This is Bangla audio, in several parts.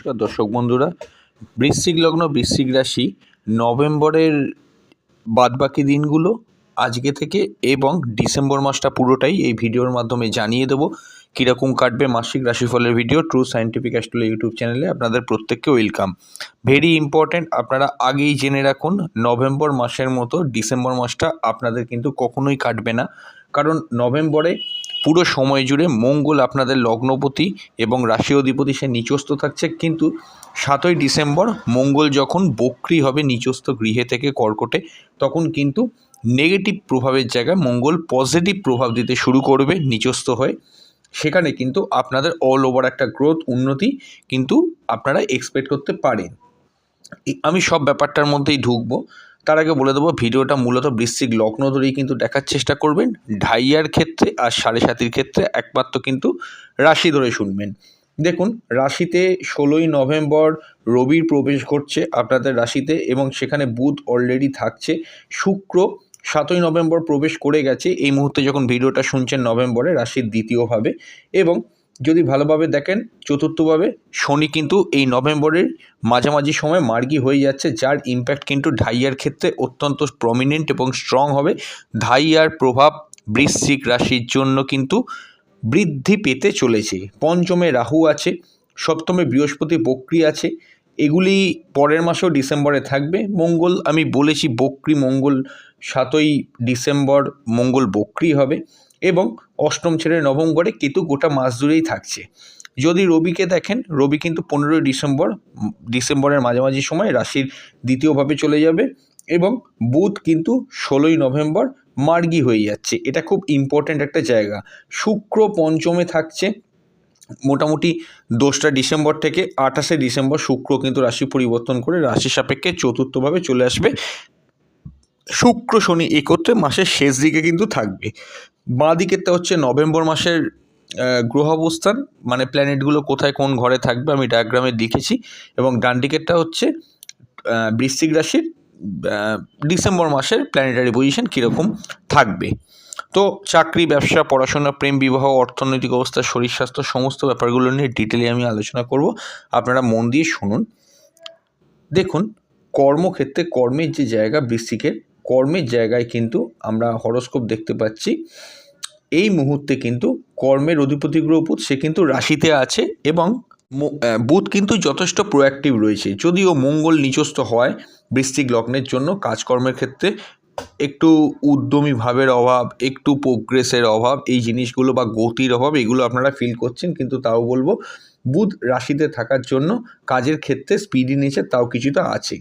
নমস্কার দর্শক বন্ধুরা। বৃশ্চিক লগ্ন, বৃশ্চিক রাশি, নভেম্বরের বাদবাকি দিনগুলো আজকে থেকে এবং ডিসেম্বর মাসটা পুরোটাই এই ভিডিওর মাধ্যমে জানিয়ে দেবো। কীরকম কাটবে মাসিক রাশিফলের video true scientific astrology YouTube চ্যানেলে আপনাদের প্রত্যেককে ওয়েলকাম ভেরি ইম্পর্ট্যান্ট আপনারা আগেই জেনে রাখুন, নভেম্বর মাসের মতো ডিসেম্বর মাসটা আপনাদের কিন্তু কখনোই কাটবে না। কারণ নভেম্বরে পুরো সময় জুড়ে মঙ্গল আপনাদের লগ্নপতি এবং রাশি অধিপতি সে নিচস্থ থাকছে। কিন্তু সাতই ডিসেম্বর মঙ্গল যখন বক্রি হবে নিচস্থ গৃহে থেকে কর্কটে, তখন কিন্তু নেগেটিভ প্রভাবের জায়গায় মঙ্গল পজিটিভ প্রভাব দিতে শুরু করবে, নিচস্থ হয়ে। সেখানে কিন্তু আপনাদের অল ওভার একটা গ্রোথ উন্নতি কিন্তু আপনারা এক্সপেক্ট করতে পারেন। আমি সব ব্যাপারটার মধ্যেই ঢুকবো। তার আগে বলে দেবো, ভিডিওটা মূলত বৃশ্চিক লগ্ন ধরেই কিন্তু দেখার চেষ্টা করবেন। ঢাইয়ার ক্ষেত্রে আর সাড়ে সাতির ক্ষেত্রে একমাত্র কিন্তু রাশি ধরে শুনবেন। দেখুন, রাশিতে ষোলোই নভেম্বর রবির প্রবেশ ঘটছে আপনাদের রাশিতে এবং সেখানে বুধ অলরেডি থাকছে। শুক্র সাতই নভেম্বর প্রবেশ করে গেছে। এই মুহূর্তে যখন ভিডিওটা শুনছেন নভেম্বরে রাশির দ্বিতীয়ভাবে এবং যদি ভালোভাবে দেখেন, চতুর্থভাবে, শনি কিন্তু এই নভেম্বরের মাঝামাঝি সময় মার্গী হয়ে যাচ্ছে, যার ইম্প্যাক্ট কিন্তু ঢাইয়ার ক্ষেত্রে অত্যন্ত প্রমিনেন্ট এবং স্ট্রং হবে। ঢাইয়ার প্রভাব বৃশ্চিক রাশির জন্য কিন্তু বৃদ্ধি পেতে চলেছে। পঞ্চমে রাহু আছে, সপ্তমে বৃহস্পতি বক্রি আছে, এগুলি পরের মাসেও ডিসেম্বরে থাকবে। মঙ্গল, আমি বলেছি বক্রি মঙ্গল, সাতই ডিসেম্বর মঙ্গল বক্রি হবে। এবং অষ্টম ছেড়ে নবম ঘরে কেতু গোটা মাস জুড়েই থাকছে। যদি রবিকে দেখেন, রবি কিন্তু পনেরোই ডিসেম্বর ডিসেম্বরের মাঝামাঝি সময় রাশির দ্বিতীয়ভাবে চলে যাবে এবং বুধ কিন্তু ষোলোই নভেম্বর মার্গী হয়ে যাচ্ছে। এটা খুব ইম্পর্ট্যান্ট একটা জায়গা। শুক্র পঞ্চমে থাকছে, মোটামুটি দোসরা ডিসেম্বর থেকে আঠাশে ডিসেম্বর শুক্র কিন্তু রাশি পরিবর্তন করে রাশি সাপেক্ষে চতুর্থভাবে চলে আসবে। শুক্র, শনি একত্রে মাসের শেষ দিকে কিন্তু থাকবে। বাঁ দিকেরটা হচ্ছে নভেম্বর মাসের গ্রহ অবস্থান মানে প্ল্যানেটগুলো কোথায় কোন ঘরে থাকবে আমি ডায়াগ্রামে লিখেছি এবং ডান দিকেরটা হচ্ছে বৃশ্চিক রাশির ডিসেম্বর মাসের প্ল্যানেটারি পজিশন কীরকম থাকবে। তো চাকরি, ব্যবসা, পড়াশোনা, প্রেম, বিবাহ, অর্থনৈতিক অবস্থা, শরীর স্বাস্থ্য সমস্ত ব্যাপারগুলো নিয়ে ডিটেলে আমি আলোচনা করব। আপনারা মন দিয়ে শুনুন। দেখুন, কর্মক্ষেত্রে কর্মের যে জায়গা বৃশ্চিকের কর্মের জায়গায় কিন্তু আমরা হরস্কোপ দেখতে পাচ্ছি। এই মুহূর্তে কিন্তু কর্মের অধিপতি গ্রহ বুধ সে কিন্তু রাশিতে আছে এবং বুধ কিন্তু যথেষ্ট প্রোঅ্যাক্টিভ রয়েছে। যদিও মঙ্গল নিচস্থ হয় বৃষ্টিক লগ্নের জন্য, কাজকর্মের ক্ষেত্রে একটু উদ্যমী ভাবের অভাব, একটু প্রোগ্রেসের অভাব, এই জিনিসগুলো বা গতির অভাব, এগুলো আপনারা ফিল করছেন, কিন্তু তাও বলব বুধ রাশিতে থাকার জন্য কাজের ক্ষেত্রে স্পিডি নেচার তাও কিছুটা আছে।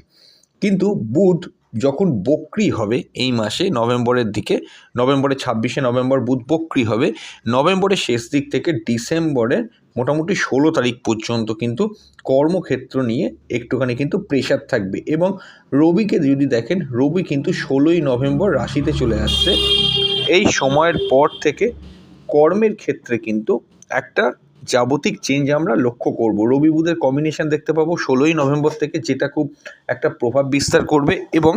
কিন্তু বুধ যখন বক্রি হবে এই মাসে নভেম্বরের দিকে, নভেম্বরের ছাব্বিশে নভেম্বর বুধ বক্রি হবে, নভেম্বরের শেষ দিক থেকে ডিসেম্বরের মোটামুটি ষোলো তারিখ পর্যন্ত কিন্তু কর্মক্ষেত্র নিয়ে একটুখানি কিন্তু প্রেশার থাকবে এবং রবিকে যদি দেখেন, রবি কিন্তু ষোলোই নভেম্বর রাশিতে চলে আসছে। এই সময়ের পর থেকে কর্মের ক্ষেত্রে কিন্তু একটা জাগতিক চেঞ্জ আমরা লক্ষ্য করব। রবি বুধের কম্বিনেশন দেখতে পাবো। ষোলোই নভেম্বর থেকে যেটা খুব একটা প্রভাব বিস্তার করবে এবং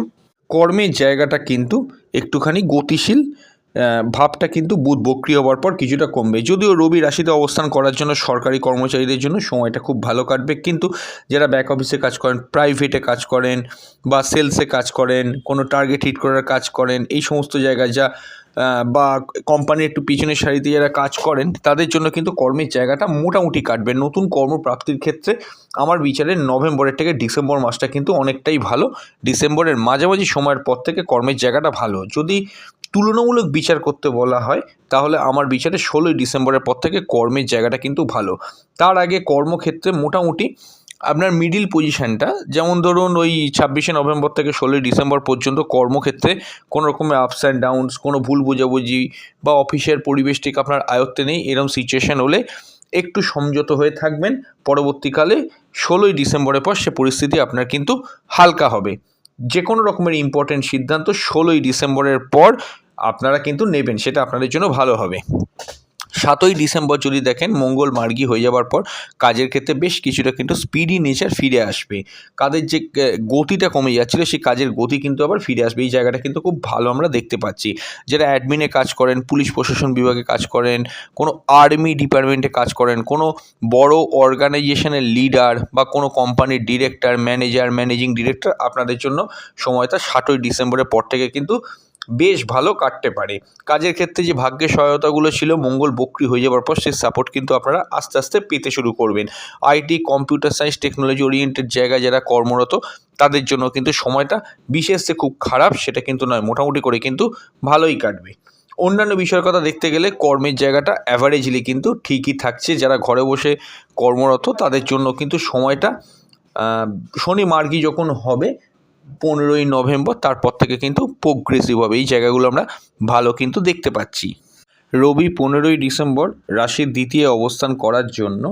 কর্মের জায়গাটা কিন্তু একটুখানি গতিশীল ভাবটা কিন্তু বুধ বক্রিয় হওয়ার পর কিছুটা কমবে। যদিও রবি রাশিতে অবস্থান করার জন্য সরকারি কর্মচারীদের জন্য সময়টা খুব ভালো কাটবে। কিন্তু যারা ব্যাক অফিসে কাজ করেন প্রাইভেটে কাজ করেন বা সেলসে কাজ করেন, কোনো টার্গেট হিট করার কাজ করেন, এই সমস্ত জায়গায় যা বা কোম্পানির একটু পিছনের সারিতে যারা কাজ করেন, তাদের জন্য কিন্তু কর্মের জায়গাটা মোটামুটি কাটবে। নতুন কর্মপ্রাপ্তির ক্ষেত্রে আমার বিচারে নভেম্বরের থেকে ডিসেম্বর মাসটা কিন্তু অনেকটাই ভালো। ডিসেম্বরের মাঝামাঝি সময়ের পর থেকে কর্মের জায়গাটা ভালো। যদি তুলনামূলক বিচার করতে বলা হয়, তাহলে আমার বিচারে ষোলোই ডিসেম্বরের পর থেকে কর্মের জায়গাটা কিন্তু ভালো। তার আগে কর্মক্ষেত্রে মোটামুটি আপনার মিডিল পজিশানটা যেমন ধরুন ওই ছাব্বিশে নভেম্বর থেকে ষোলোই ডিসেম্বর পর্যন্ত কর্মক্ষেত্রে কোনো রকমের আপস অ্যান্ড ডাউনস কোনো ভুল বোঝাবুঝি বা অফিসের পরিবেশটিকে আপনার আয়ত্তে নেই, এরম সিচুয়েশান হলে একটু সংযত হয়ে থাকবেন। পরবর্তীকালে ষোলোই ডিসেম্বরের পর সে পরিস্থিতি আপনার কিন্তু হালকা হবে। যে কোনো রকমের ইম্পর্টেন্ট সিদ্ধান্ত ষোলোই ডিসেম্বরের পর আপনারা কিন্তু নেবেন, সেটা আপনাদের জন্য ভালো হবে। সাতই ডিসেম্বর যদি দেখেন, মঙ্গল মার্গী হয়ে যাওয়ার পর কাজের ক্ষেত্রে বেশ কিছুটা কিন্তু স্পিডি নেচার ফিরে আসবে। কাজের যে গতিটা কমে যাচ্ছিল, সেই কাজের গতি কিন্তু আবার ফিরে আসবে। এই জায়গাটা কিন্তু খুব ভালো আমরা দেখতে পাচ্ছি। যারা অ্যাডমিনে কাজ করেন, পুলিশ প্রশাসন বিভাগে কাজ করেন, কোনো আর্মি ডিপার্টমেন্টে কাজ করেন, কোনো বড় অর্গানাইজেশনের লিডার বা কোনো কোম্পানির ডিরেক্টর ম্যানেজার ম্যানেজিং ডিরেক্টর আপনাদের জন্য সময়টা ষাটই ডিসেম্বরের পর থেকে কিন্তু বেশ ভালো কাটতে পারে। কাজের ক্ষেত্রে যে ভাগ্যের সহায়তাগুলো ছিল, মঙ্গল বক্রি হয়ে যাওয়ার পর সেই সাপোর্ট কিন্তু আপনারা আস্তে আস্তে পেতে শুরু করবেন। IT computer science technology oriented জায়গায় যারা কর্মরত, তাদের জন্য কিন্তু সময়টা বিশেষ যে খুব খারাপ, সেটা কিন্তু নয়, মোটামুটি করে কিন্তু ভালোই কাটবে। অন্যান্য বিষয়ের কথা দেখতে গেলে কর্মের জায়গাটা অ্যাভারেজলি কিন্তু ঠিকই থাকছে। যারা ঘরে বসে কর্মরত, তাদের জন্য কিন্তু সময়টা শনি মার্গি যখন হবে পনেরোই নভেম্বর, তারপর থেকে কিন্তু প্রোগ্রেসিভ হবে। এই জায়গাগুলো আমরা ভালো কিন্তু দেখতে পাচ্ছি। রবি পনেরোই ডিসেম্বর রাশির দ্বিতীয় অবস্থান করার জন্য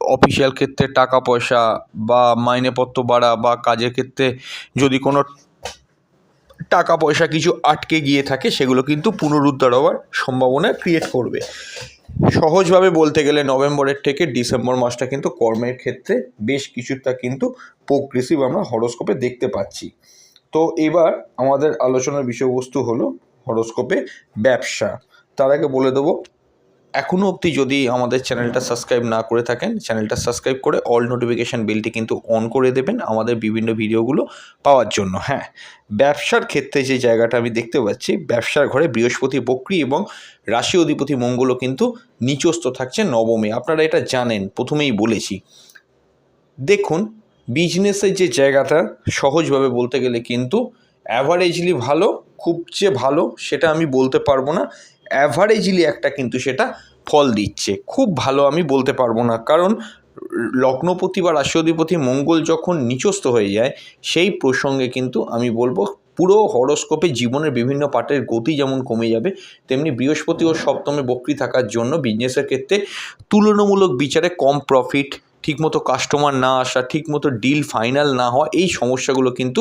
অফিসিয়াল ক্ষেত্রে টাকা পয়সা বা মাইনেপত্র বাড়া বা কাজের ক্ষেত্রে যদি কোনো টাকা পয়সা কিছু আটকে গিয়ে থাকে, সেগুলো কিন্তু পুনরুদ্ধার হওয়ার সম্ভাবনা ক্রিয়েট করবে। সহজভাবে বলতে গেলে নভেম্বরের থেকে ডিসেম্বর মাসটা কিন্তু কর্মের ক্ষেত্রে বেশ কিছুটা কিন্তু প্রোগ্রেসিভ আমরা হরোস্কোপে দেখতে পাচ্ছি। তো এবার আমাদের আলোচনার বিষয়বস্তু হলো হরোস্কোপে ব্যবসা। তার আগে বলে দেবো এখনও অবধি যদি আমাদের চ্যানেলটা সাবস্ক্রাইব না করে থাকেন, চ্যানেলটা সাবস্ক্রাইব করে অল নোটিফিকেশান বেলটি কিন্তু অন করে দেবেন আমাদের বিভিন্ন ভিডিওগুলো পাওয়ার জন্য। হ্যাঁ ব্যবসার ক্ষেত্রে যে জায়গাটা আমি দেখতে পাচ্ছি, ব্যবসার ঘরে বৃহস্পতি বক্রী এবং রাশি অধিপতি মঙ্গলও কিন্তু নিচস্থ থাকছে নবমে। আপনারা এটা জানেন, প্রথমেই বলেছি। দেখুন বিজনেসের যে জায়গাটা সহজভাবে বলতে গেলে কিন্তু অ্যাভারেজলি ভালো, খুব যে ভালো সেটা আমি বলতে পারব না। অ্যাভারেজলি একটা কিন্তু সেটা ফল দিচ্ছে। খুব ভালো আমি বলতে পারব না, কারণ লগ্নপতি বা রাশিঅধিপতি মঙ্গল যখন নিচস্থ হয়ে যায়, সেই প্রসঙ্গে কিন্তু আমি বলব পুরো হরস্কোপে জীবনের বিভিন্ন পার্টের গতি যেমন কমে যাবে, তেমনি বৃহস্পতি ও সপ্তমে বক্রি থাকার জন্য বিজনেসের ক্ষেত্রে তুলনামূলক বিচারে কম প্রফিট ঠিকমতো কাস্টমার না আসা, ঠিকমতো ডিল ফাইনাল না হওয়া, এই সমস্যাগুলো কিন্তু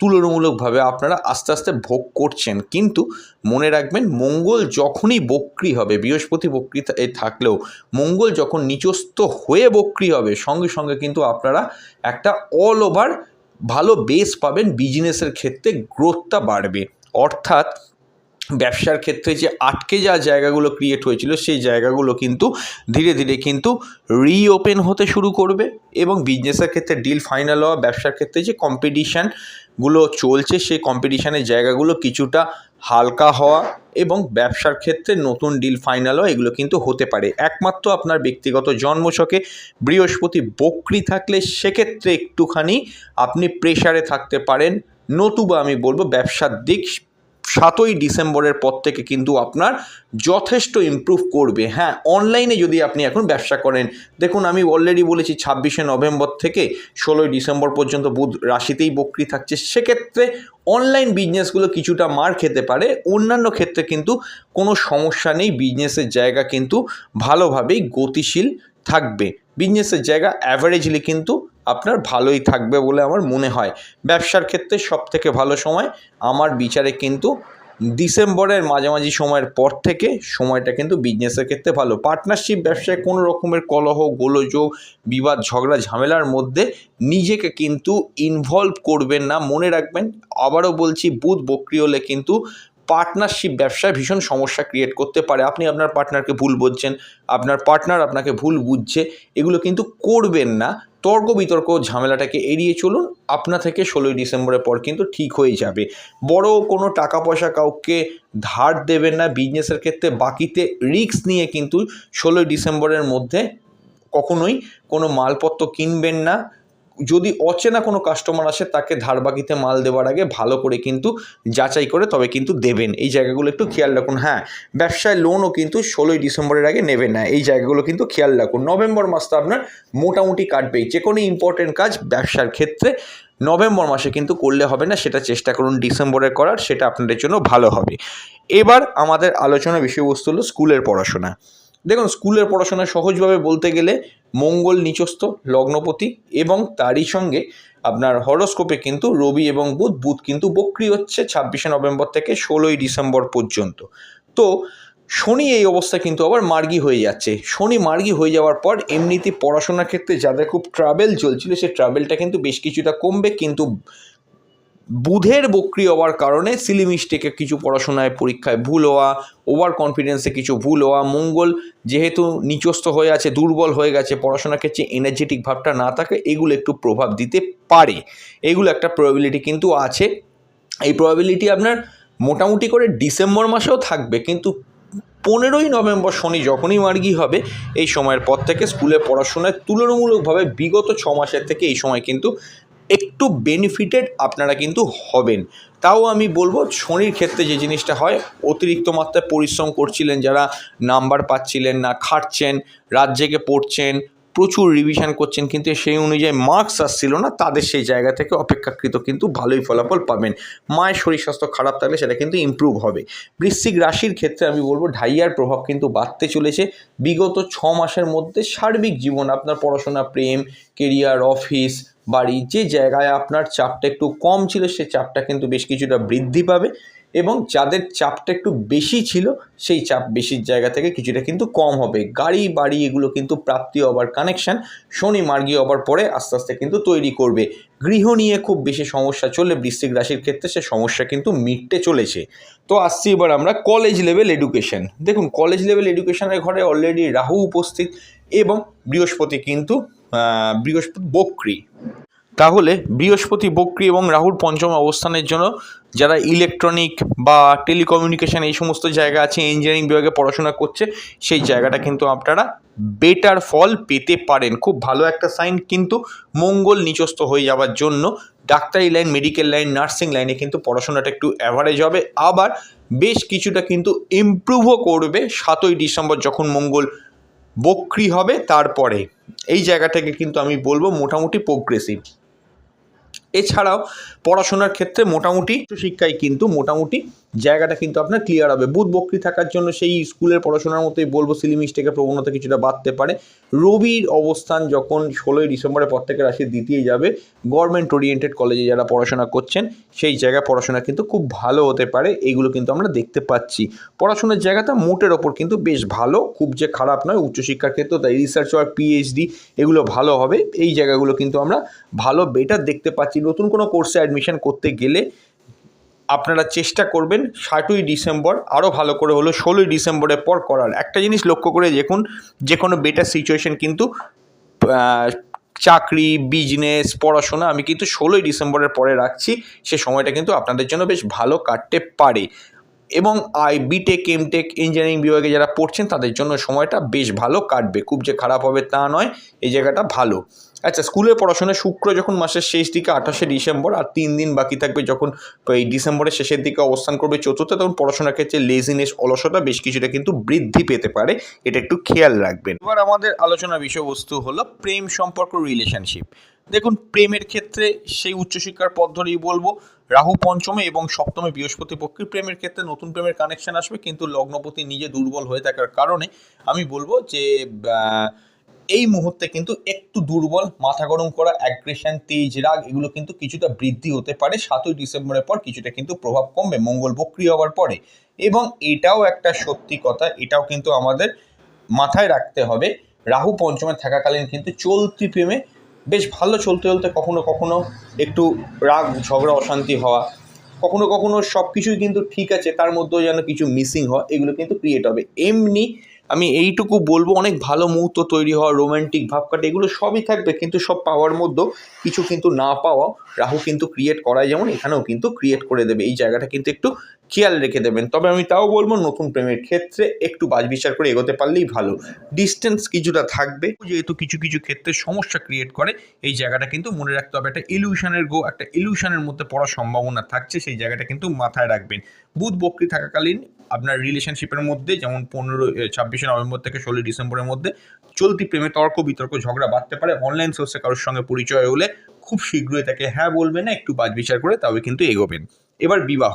তুলনামূলকভাবে আপনারা আস্তে আস্তে ভোগ করছেন। কিন্তু মনে রাখবেন, মঙ্গল যখনই বক্রি হবে, বৃহস্পতি বক্রি থাকলেও মঙ্গল যখন নিচস্থ হয়ে বক্রি হবে, সঙ্গে সঙ্গে কিন্তু আপনারা একটা অল ওভার ভালো বেস পাবেন বিজনেসের ক্ষেত্রে গ্রোথটা বাড়বে। অর্থাৎ ব্যবসার ক্ষেত্রে যে আটকে যাওয়া জায়গাগুলো ক্রিয়েট হয়েছিল, সেই জায়গাগুলো কিন্তু ধীরে ধীরে কিন্তু রিওপেন হতে শুরু করবে এবং বিজনেসের ক্ষেত্রে ডিল ফাইনাল হওয়া, ব্যবসার ক্ষেত্রে যে কম্পিটিশানগুলো চলছে, সেই কম্পিটিশানের জায়গাগুলো কিছুটা হালকা হওয়া এবং ব্যবসার ক্ষেত্রে নতুন ডিল ফাইনাল হওয়া, এগুলো কিন্তু হতে পারে। একমাত্র আপনার ব্যক্তিগত জন্মছকে বৃহস্পতি বক্রি থাকলে সেক্ষেত্রে একটুখানি আপনি প্রেসারে থাকতে পারেন। নতুবা আমি বলব ব্যবসার দিক সাতই ডিসেম্বরের পর থেকে কিন্তু আপনার যথেষ্ট ইমপ্রুভ করবে। হ্যাঁ অনলাইনে যদি আপনি এখন ব্যবসা করেন, দেখুন আমি অলরেডি বলেছি ছাব্বিশে নভেম্বর থেকে ষোলোই ডিসেম্বর পর্যন্ত বুধ রাশিতেই বক্রি থাকছে। সেক্ষেত্রে অনলাইন বিজনেসগুলো কিছুটা মার খেতে পারে। অন্যান্য ক্ষেত্রে কিন্তু কোনো সমস্যা নেই। বিজনেসের জায়গা কিন্তু ভালোভাবেই গতিশীল থাকবে। বিজনেসের জায়গা অ্যাভারেজলি কিন্তু আপনার ভালোই থাকবে বলে আমার মনে হয়। ব্যবসার ক্ষেত্রে সব থেকে ভালো সময় আমার বিচারে কিন্তু ডিসেম্বরের মাঝামাঝি সময়ের পর থেকে সময়টা কিন্তু বিজনেসের ক্ষেত্রে ভালো। পার্টনারশিপ ব্যবসায় কোনো রকমের কলহ, গোলযোগ, বিবাদ, ঝগড়া, ঝামেলার মধ্যে নিজেকে কিন্তু ইনভলভ করবেন না। মনে রাখবেন, আবারও বলছি বুধ বক্রি হলে কিন্তু পার্টনারশিপ ব্যবসায় ভীষণ সমস্যা ক্রিয়েট করতে পারে। আপনি আপনার পার্টনারকে ভুল বুঝছেন আপনার পার্টনার আপনাকে ভুল বুঝছে, এগুলো কিন্তু করবেন না। তর্ক বিতর্ক ঝামেলাটাকে এড়িয়ে চলুন। আপনা থেকে ষোলোই ডিসেম্বরের পর কিন্তু ঠিক হয়ে যাবে। বড় কোনো টাকা পয়সা কাউকে ধার দেবেন না। বিজনেসের ক্ষেত্রে বাকিতে রিস্ক নিয়ে কিন্তু ষোলোই ডিসেম্বরের মধ্যে কখনোই কোনো মালপত্র কিনবেন না। যদি অচেনা কোনো কাস্টমার আসে, তাকে ধার বাকিতে মাল দেওয়ার আগে ভালো করে কিন্তু যাচাই করে তবে কিন্তু দেবেন। এই জায়গাগুলো একটু খেয়াল রাখুন। হ্যাঁ ব্যবসায় লোনও কিন্তু ষোলোই ডিসেম্বরের আগে নেবেন না। এই জায়গাগুলো কিন্তু খেয়াল রাখুন। নভেম্বর মাসটা আপনার মোটামুটি কাটবেই। যে কোনো ইম্পর্টেন্ট কাজ ব্যবসার ক্ষেত্রে নভেম্বর মাসে কিন্তু করলে হবে না, সেটা চেষ্টা করুন ডিসেম্বরে করার, সেটা আপনাদের জন্য ভালো হবে। এবার আমাদের আলোচনা বিষয়বস্তু হলো স্কুলের পড়াশোনা। দেখুন, স্কুলের পড়াশোনা সহজভাবে বলতে গেলে মঙ্গল নিচস্থ, লগ্নপতি এবং তারই সঙ্গে আপনার হরোস্কোপে কিন্তু রবি এবং বুধ বুধ কিন্তু বক্রি হচ্ছে ছাব্বিশে নভেম্বর থেকে ষোলোই ডিসেম্বর পর্যন্ত। তো শনি এই অবস্থা কিন্তু আবার মার্গি হয়ে যাচ্ছে। শনি মার্গি হয়ে যাওয়ার পর এমনিতে পড়াশোনার ক্ষেত্রে যাদের খুব ট্রাভেল চলছিল সেই ট্রাভেলটা কিন্তু বেশ কিছুটা কমবে, কিন্তু বুধের বক্রি হওয়ার কারণে সিলি মিস্টেকে কিছু পড়াশোনায় পরীক্ষায় ভুল হওয়া ওভার কনফিডেন্সে কিছু ভুল হওয়া, মঙ্গল যেহেতু নিচস্থ হয়ে আছে, দুর্বল হয়ে গেছে, পড়াশোনার ক্ষেত্রে এনার্জেটিক ভাবটা না থাকে, এগুলো একটু প্রভাব দিতে পারে। এগুলো একটা প্রবাবিলিটি কিন্তু আছে। এই প্রবাবিলিটি আপনার মোটামুটি করে ডিসেম্বর মাসেও থাকবে, কিন্তু পনেরোই নভেম্বর শনি যখনই মার্গি হবে, এই সময়ের পর থেকে স্কুলে পড়াশোনায় তুলনামূলকভাবে বিগত ছ মাসের থেকে এই সময় কিন্তু একটু বেনিফিটেড আপনারা কিন্তু হবেন। তাও আমি বলব, শনির ক্ষেত্রে যে জিনিসটা হয়, অতিরিক্ত মাত্রায় পরিশ্রম করছিলেন, যারা নাম্বার পাচ্ছিলেন না, খাটছেন, রাত জেগে পড়ছেন, প্রচুর রিভিশন করছেন, কিন্তু সেই অনুযায়ী মার্কস আসছিল না, তাদের সেই জায়গা থেকে অপেক্ষাকৃত কিন্তু ভালোই ফলাফল পাবেন। মায়ের শরীর স্বাস্থ্য খারাপ থাকলে সেটা কিন্তু ইমপ্রুভ হবে। বৃশ্চিক রাশির ক্ষেত্রে আমি বলব, ঢাইয়ার প্রভাব কিন্তু বাড়তে চলেছে। বিগত ছ মাসের মধ্যে সার্বিক জীবন, আপনার পড়াশোনা, প্রেম কেরিয়ার অফিস বাড়ি, যে জায়গায় আপনার চাপটা একটু কম ছিল সে চাপটা কিন্তু বেশ কিছুটা বৃদ্ধি পাবে এবং যাদের চাপটা একটু বেশি ছিল, সেই চাপ বেশির জায়গা থেকে কিছুটা কিন্তু কম হবে। গাড়ি, বাড়ি এগুলো কিন্তু প্রাপ্তি হবার কানেকশান শনি মার্গী হবার পরে আস্তে আস্তে কিন্তু তৈরি করবে। গৃহ নিয়ে খুব বেশি সমস্যা চললে বৃশ্চিক রাশির ক্ষেত্রে সে সমস্যা কিন্তু মিটতে চলেছে। তো আসছি এবার আমরা কলেজ লেভেল এডুকেশন দেখুন কলেজ লেভেল এডুকেশনের ঘরে অলরেডি রাহু উপস্থিত এবং বৃহস্পতি কিন্তু বৃহস্পতি বক্রি। তাহলে বৃহস্পতি বক্রি এবং রাহুর পঞ্চম অবস্থানের জন্য যারা ইলেকট্রনিক বা টেলিকমিউনিকেশান এই সমস্ত জায়গা আছে ইঞ্জিনিয়ারিং বিভাগে পড়াশোনা করছে, সেই জায়গাটা কিন্তু আপনারা বেটার ফল পেতে পারেন। খুব ভালো একটা সাইন কিন্তু মঙ্গল নিচস্থ হয়ে যাওয়ার জন্য ডাক্তারি লাইন মেডিকেল লাইন নার্সিং লাইনে কিন্তু পড়াশোনাটা একটু অ্যাভারেজ হবে। আবার বেশ কিছুটা কিন্তু ইমপ্রুভও করবে সাতই ডিসেম্বর যখন মঙ্গল বক্রি হবে তারপরে। এই জায়গাটাকে কিন্তু আমি বলব মোটামুটি প্রোগ্রেসিভ এছাড়াও পড়াশোনার ক্ষেত্রে মোটামুটি শিক্ষায় কিন্তু মোটামুটি জায়গাটা কিন্তু আপনার ক্লিয়ার হবে। বুধ বক্রি থাকার জন্য সেই স্কুলের পড়াশোনার মতোই বলব সিলি মিস্টেকের প্রবণতা কিছুটা বাড়তে পারে। রবির অবস্থান যখন ষোলোই ডিসেম্বরের পর থেকে রাশির দ্বিতীয় যাবে গভর্নমেন্ট ওরিয়েন্টেড কলেজে যারা পড়াশোনা করছেন, সেই জায়গায় পড়াশোনা কিন্তু খুব ভালো হতে পারে, এইগুলো কিন্তু আমরা দেখতে পাচ্ছি। পড়াশোনার জায়গাটা মোটের ওপর কিন্তু বেশ ভালো, খুব যে খারাপ নয় উচ্চশিক্ষার ক্ষেত্রে তাই রিসার্চ ওয়ার্ক পিএইচডি এগুলো ভালো হবে, এই জায়গাগুলো কিন্তু আমরা ভালো বেটার দেখতে পাচ্ছি। নতুন কোনো কোর্সে অ্যাডমিশন করতে গেলে আপনারা চেষ্টা করবেন ষাটই ডিসেম্বর আরও ভালো করে হলো ষোলোই ডিসেম্বরের পর করার। একটা জিনিস লক্ষ্য করে দেখুন, যে কোনো বেটার সিচুয়েশন কিন্তু চাকরি বিজনেস পড়াশোনা আমি কিন্তু ষোলোই ডিসেম্বরের পরে রাখছি, সে সময়টা কিন্তু আপনাদের জন্য বেশ ভালো কাটতে পারে। এবং আই বিটেক এমটেক ইঞ্জিনিয়ারিং বিভাগে যারা পড়ছেন, তাদের জন্য সময়টা বেশ ভালো কাটবে। খুব যে খারাপ হবে তা নয়, এই জায়গাটা ভালো। আচ্ছা স্কুলের পড়াশোনা শুক্র যখন মাসের শেষ দিকে আঠাশে ডিসেম্বর আর তিন দিন বাকি থাকবে যখন, এই ডিসেম্বরের শেষের দিকে অবস্থান করবে চতুর্থ, তখন পড়াশোনার ক্ষেত্রে লেজিনেস অলসতা বেশ কিছুটা কিন্তু বৃদ্ধি পেতে পারে। এটা একটু খেয়াল রাখবেন। এবার আমাদের আলোচনার বিষয়বস্তু হলো প্রেম সম্পর্ক রিলেশনশিপ দেখুন, প্রেমের ক্ষেত্রে সেই উচ্চশিক্ষার পথ ধরেই বলব, রাহু পঞ্চমে এবং সপ্তমে বৃহস্পতি পক্ষের প্রেমের ক্ষেত্রে নতুন প্রেমের কানেকশন আসবে, কিন্তু লগ্নপতি নিজে দুর্বল হয়ে থাকার কারণে আমি বলব যে এই মুহূর্তে কিন্তু একটু দুর্বল, মাথা গরম করা অ্যাগ্রেশন তেজ, রাগ, এগুলো কিন্তু কিছুটা বৃদ্ধি হতে পারে। সাতই ডিসেম্বরের পর কিছুটা কিন্তু প্রভাব কমবে, মঙ্গল বক্রি হওয়ার পরে। এবং এটাও একটা সত্যি কথা, এটাও কিন্তু আমাদের মাথায় রাখতে হবে। রাহু পঞ্চমে থাকাকালীন কিন্তু চলতি প্রেমে বেশ ভালো চলতে চলতে কখনো কখনো একটু রাগ, ঝগড়া, অশান্তি হওয়া, কখনো কখনো সব কিছুই কিন্তু ঠিক আছে, তার মধ্যেও যেন কিছু মিসিং হয় এগুলো কিন্তু ক্রিয়েট হবে। এমনি আমি এইটুকু বলব, অনেক ভালো মুহূর্ত তৈরি হওয়া রোমান্টিক ভাবকাটা এগুলো সবই থাকবে, কিন্তু সব পাওয়ার মধ্যেও কিছু কিন্তু না পাওয়া, রাহু কিন্তু ক্রিয়েট করায়, যেমন এখানেও কিন্তু ক্রিয়েট করে দেবে, এই জায়গাটা কিন্তু একটু খেয়াল রেখে দেবেন। তবে আমি তাও বলব, নতুন প্রেমের ক্ষেত্রে একটু বাজ বিচার করে এগোতে পারলেই ভালো। ডিস্টেন্স কিছুটা থাকবে, যেহেতু কিছু কিছু ক্ষেত্রে সমস্যা ক্রিয়েট করে, এই জায়গাটা কিন্তু মনে রাখতে হবে, একটা ইলিউশনের গো, একটা ইলিউশনের মধ্যে পড়ার সম্ভাবনা থাকছে, সেই জায়গাটা কিন্তু মাথায় রাখবেন। বুধ বক্রি থাকাকালীন আপনার রিলেশনশিপের মধ্যে, যেমন পনেরো ছাব্বিশে নভেম্বর থেকে ষোলোই ডিসেম্বরের মধ্যে চলতি প্রেমে তর্ক, বিতর্ক, ঝগড়া বাড়তে পারে। অনলাইন সোর্সে কারোর সঙ্গে পরিচয় হলে খুব শীঘ্রই তাকে হ্যাঁ বলবে না, একটু বাজ বিচার করে তবে কিন্তু এগোবেন। এবার বিবাহ।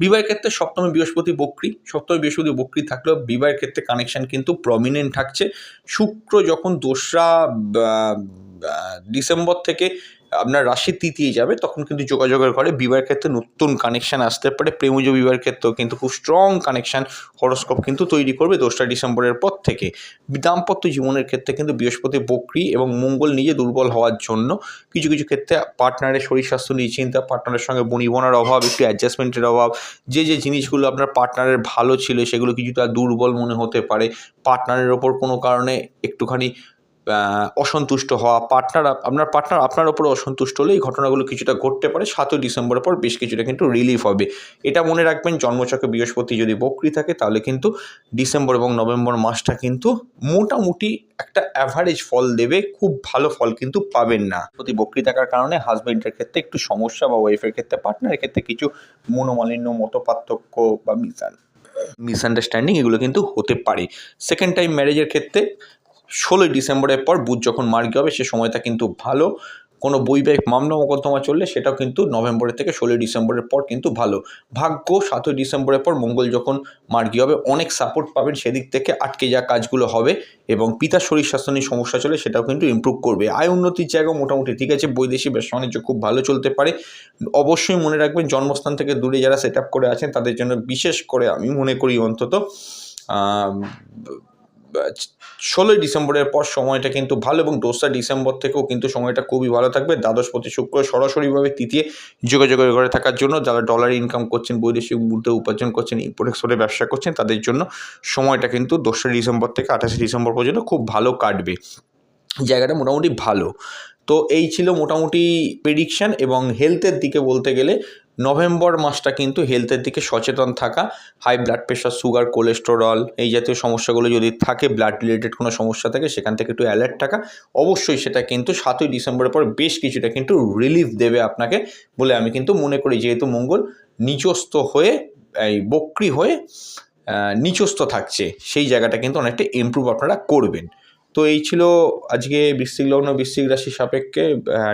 বিবাহের ক্ষেত্রে সপ্তমে বৃহস্পতি বক্রি। সপ্তমে বৃহস্পতি বক্রি থাকলেও বিবাহের ক্ষেত্রে কানেকশন কিন্তু প্রমিনেন্ট থাকছে। শুক্র যখন দোসরা ডিসেম্বর থেকে আপনার রাশি তৃতীয় যাবে, তখন কিন্তু যোগাযোগের ঘরে বিবাহের ক্ষেত্রে নতুন কানেকশান আসতে পারে। প্রেমজ বিবাহের ক্ষেত্রেও কিন্তু খুব স্ট্রং কানেকশান হরস্কোপ কিন্তু তৈরি করবে দোসরা ডিসেম্বরের পর থেকে। দাম্পত্য জীবনের ক্ষেত্রে কিন্তু বৃহস্পতি বকরি এবং মঙ্গল নিজে দুর্বল হওয়ার জন্য কিছু কিছু ক্ষেত্রে পার্টনারের শরীর স্বাস্থ্য নিয়ে চিন্তা পার্টনারের সঙ্গে বনিবনার অভাব, একটু অ্যাডজাস্টমেন্টের অভাব, যে যে জিনিসগুলো আপনার পার্টনারের ভালো ছিল সেগুলো কিছুটা দুর্বল মনে হতে পারে। পার্টনারের ওপর কোনো কারণে একটুখানি অসন্তুষ্ট হওয়া পার্টনার আপনার পার্টনার আপনার ওপর অসন্তুষ্ট হলে এই ঘটনাগুলো কিছুটা ঘটতে পারে। সাতই ডিসেম্বরের পর বেশ কিছুটা কিন্তু রিলিফ হবে। এটা মনে রাখবেন জন্মচক্রে বৃহস্পতি যদি বকরি থাকে, তাহলে কিন্তু ডিসেম্বর এবং নভেম্বর মাসটা কিন্তু মোটামুটি একটা অ্যাভারেজ ফল দেবে। খুব ভালো ফল কিন্তু পাবেন না। প্রতি বকরি থাকার কারণে হাজবেন্ডের ক্ষেত্রে একটু সমস্যা বা ওয়াইফের ক্ষেত্রে পার্টনারের ক্ষেত্রে কিছু মনোমালিন্য মতো পার্থক্য বা মিসান মিসআন্ডারস্ট্যান্ডিং এগুলো কিন্তু হতে পারে। সেকেন্ড টাইম ম্যারেজের ক্ষেত্রে ষোলোই ডিসেম্বরের পর বুধ যখন মার্গী হবে, সে সময়টা কিন্তু ভালো। কোনো বৈবাহিক মামলা মোকদ্দমা চললে সেটাও কিন্তু নভেম্বরের থেকে ষোলোই ডিসেম্বরের পর কিন্তু ভালো। ভাগ্য, সাতই ডিসেম্বরের পর মঙ্গল যখন মার্গী হবে, অনেক সাপোর্ট পাবেন, সেদিক থেকে আটকে যাওয়া কাজগুলো হবে এবং পিতার শরীর স্বাস্থ্য নিয়ে সমস্যা চলে সেটাও কিন্তু ইমপ্রুভ করবে। আয় উন্নতির জায়গা মোটামুটি ঠিক আছে, বৈদেশিক ব্যবসা বাণিজ্য খুব ভালো চলতে পারে। অবশ্যই মনে রাখবেন, জন্মস্থান থেকে দূরে যারা সেট করে আছেন, তাদের জন্য বিশেষ করে আমি মনে করি অন্তত ষোলোই ডিসেম্বরের পর সময়টা কিন্তু ভালো এবং দোসরা ডিসেম্বর থেকেও কিন্তু সময়টা খুবই ভালো থাকবে। দ্বাদশপতি শুক্র সরাসরিভাবে তৃতীয় যোগাযোগের ঘরে থাকার জন্য যারা ডলার ইনকাম করছেন, বৈদেশিক মুদ্রা উপার্জন করছেন ইম্পোর্ট এক্সপোর্টের ব্যবসা করছেন, তাদের জন্য সময়টা কিন্তু দোসরা ডিসেম্বর থেকে আঠাশে ডিসেম্বর পর্যন্ত খুব ভালো কাটবে। জায়গাটা মোটামুটি ভালো। তো এই ছিল মোটামুটি প্রেডিকশান এবং হেলথের দিকে বলতে গেলে নভেম্বর মাসটা কিন্তু হেলথের দিকে সচেতন থাকা high blood pressure sugar cholesterol এই জাতীয় সমস্যাগুলো যদি থাকে ব্লাড রিলেটেড কোনো সমস্যা থাকে, সেখান থেকে একটু অ্যালার্ট থাকা। অবশ্যই সেটা কিন্তু সাতই ডিসেম্বরের পর বেশ কিছুটা কিন্তু রিলিফ দেবে আপনাকে বলে আমি কিন্তু মনে করি। যেহেতু মঙ্গল নিচস্থ হয়ে, এই বক্রি হয়ে নিচস্থ থাকছে, সেই জায়গাটা কিন্তু অনেকটা ইমপ্রুভ আপনারা করবেন। তো এই ছিল আজকে বৃশ্চিক লগ্ন, বৃশ্চিক রাশি সাপেক্ষে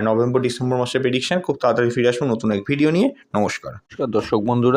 নভেম্বর, ডিসেম্বর মাসের প্রেডিকশন খুব তাড়াতাড়ি ফিরে আসব নতুন এক ভিডিও নিয়ে। নমস্কার দর্শক বন্ধুরা।